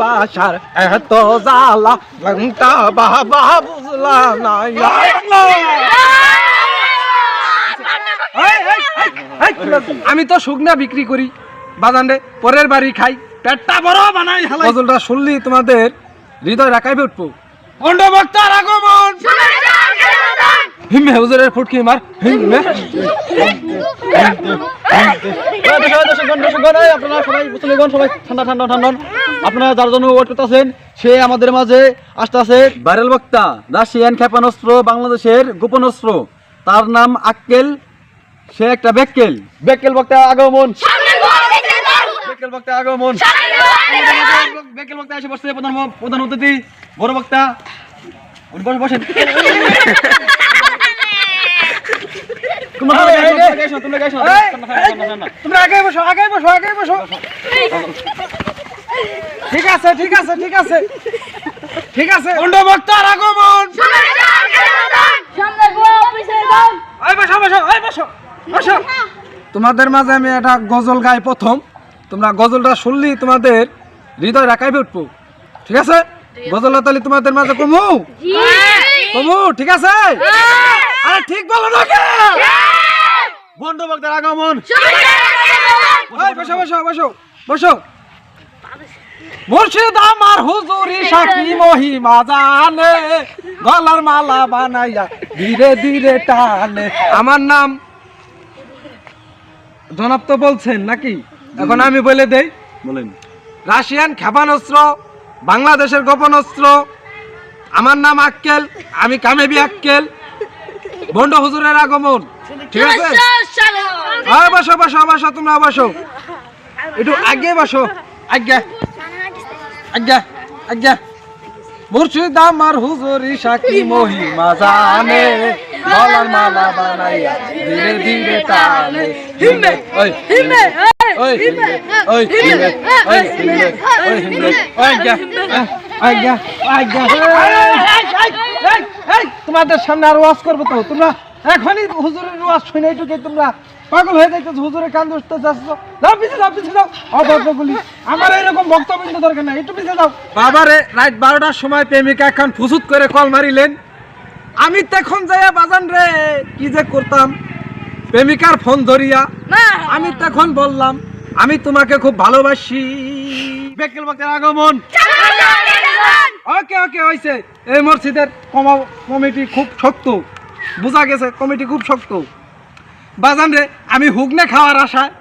বাসার এত জালা লঙ্কা বাবা বুঝলাম না আমি তো শুকনা বিক্রি করি বাজানে পরের বাড়ি খাই পেটটা বড় বানাই ফজলটা শুনলি তোমাদের? হৃদয় রাখাইবে উঠবো। পণ্ড বক্তার আগমন হিমে হুজুরের ফুটকি মার। হিমে আপনারা সবাই সবাই ঠান্ডা ঠান্ডা ঠান্ডা। আপনারা যার জন্য ওয়েট করতেছেন, সে আমাদের মাঝে আসতেছে। ভাইরাল বক্তা, রাশিয়ান বাংলাদেশের গোপন অস্ত্র তার নাম আক্কেল, সে একটা বেক্কেল বেক্কেল বক্তা আগমন। বক্তা আগমন। বক্তা প্রধান প্রধান অতিথি, বড় বক্তা। বসেন তোমরা তোমরা গাইছো, তোমরা গাইছো, ঠান্ডা, ঠান্ডা, ঠান্ডা, তোমরা আগে বসো আগে বসো আগে বসো। ঠিক আছে ঠিক আছে ঠিক আছে। ঠিক আছে। পণ্ড আগমন। ওই বসো বসো ওই বসো বসো। তোমাদের মাঝে আমি একটা গজল গাই প্রথম। তোমরা গজলটা শুনলি তোমাদের হৃদয় রাখাইবে উঠবো ঠিক আছে? গজলটা তাহলে তোমাদের মাঝে কমু? কমু ঠিক আছে? আরে ঠিক বলো না বক্তার আগমন। বসো বসো বসো বসো মুর্শিদ আমার হুজুরি সাকি মহিমা জানে গলার মালা বানাইয়া ধীরে ধীরে টানে। আমার নাম জনাব তো বলছেন নাকি? এখন আমি বলে দেই বলেন। রাশিয়ান ক্ষেপণাস্ত্র বাংলাদেশের গোপন অস্ত্র আমার নাম আক্কেল আমি কামেবি আক্কেল। বন্ড হুজুরের আগমন। ঠিক আছে হ্যাঁ বসো বসো বসো তোমরা বসো একটু আগে বসো আজ্ঞা আজ্ঞা আজ্ঞা মুর্শিদ আমার হুজুরি সাকি মহিমা জানে গলার মালা বানাইয়া ধীরে ধীরে টানে হিমে ওই হিমে ওই হিমে ওই হিমে ওই হিমে ওই হিমে আজ্ঞা আজ্ঞা আজ্ঞা তোমাদের সামনে আর ওয়াজ করব তো তোমরা এখনই হুজুরের ওয়াজ শুনে একটু যে তোমরা পাগল হয়ে যাইতেছো হুজুরের কান ধরতে যাচ্ছ। যাও পিছিয়ে যাও পিছিয়ে যাও। অভদ্রগুলি। আমার এরকম বক্তব্য দরকার নাই। একটু পিছিয়ে যাও। বাবারে রাত বারোটার সময় প্রেমিকা এখন ফুসুত করে কল মারিলেন। আমি তখন যাইয়া বাজান রে কি যে করতাম? প্রেমিকার ফোন ধরিয়া আমি তখন বললাম আমি তোমাকে খুব ভালোবাসি। বেকেল বক্তার আগমন। ওকে ওকে হয়েছে এই মসজিদের কমা কমিটি খুব শক্ত। বোঝা গেছে কমিটি খুব শক্ত। বাজান রে আমি হুগনে খাওয়ার আশায়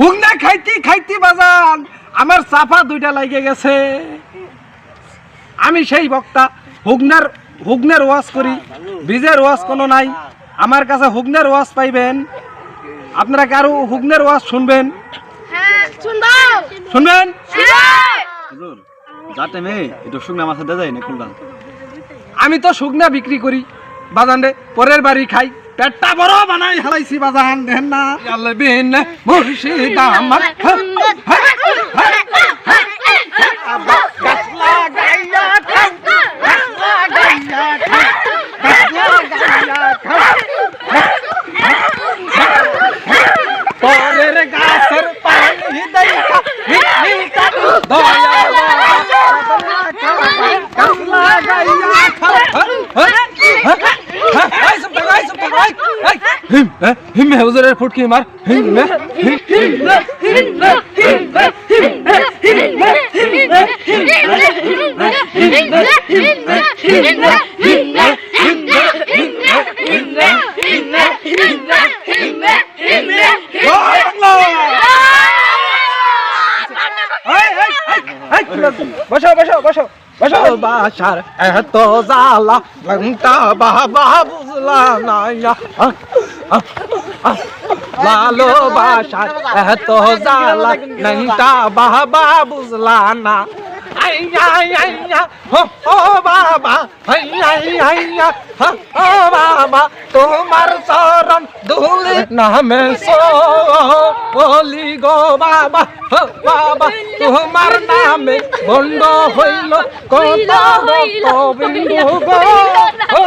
হুগনে খাইতি খাইতি বাজান আমার চাপা দুইটা লাগে গেছে। আমি সেই বক্তা হুগনার হুগনের ওয়াজ করি বীজের ওয়াজ কোনো নাই। আমার কাছে হুগনের ওয়াজ পাইবেন। আপনারা কারও হুগনের ওয়াজ শুনবেন? শুনবেন? যাতে মে এটা শুকনা মাথা দেয় যায় না কোনটা আমি তো শুকনা বিক্রি করি। বাজানে পরের বাড়ি খাই। পেটটা বড় বানাই হালাইছি বাজান দেন না। আল্লাহ বিন মুর্শিদ আমার হিম হিম হুজুরের ফুটকি মার হিম হিম বসো বসো বসো বসো বাসার এত জালা লঙ্কা বাবা বুঝলাম না ইয়া। ভালোবাসার এত জালা লঙ্কা বাবা বুঝলাম না। তোমার চরণ ধুলি নামে বলি গো বাবা বাবা, তোমার নামে বন্ধ হইল কত রক্ত গো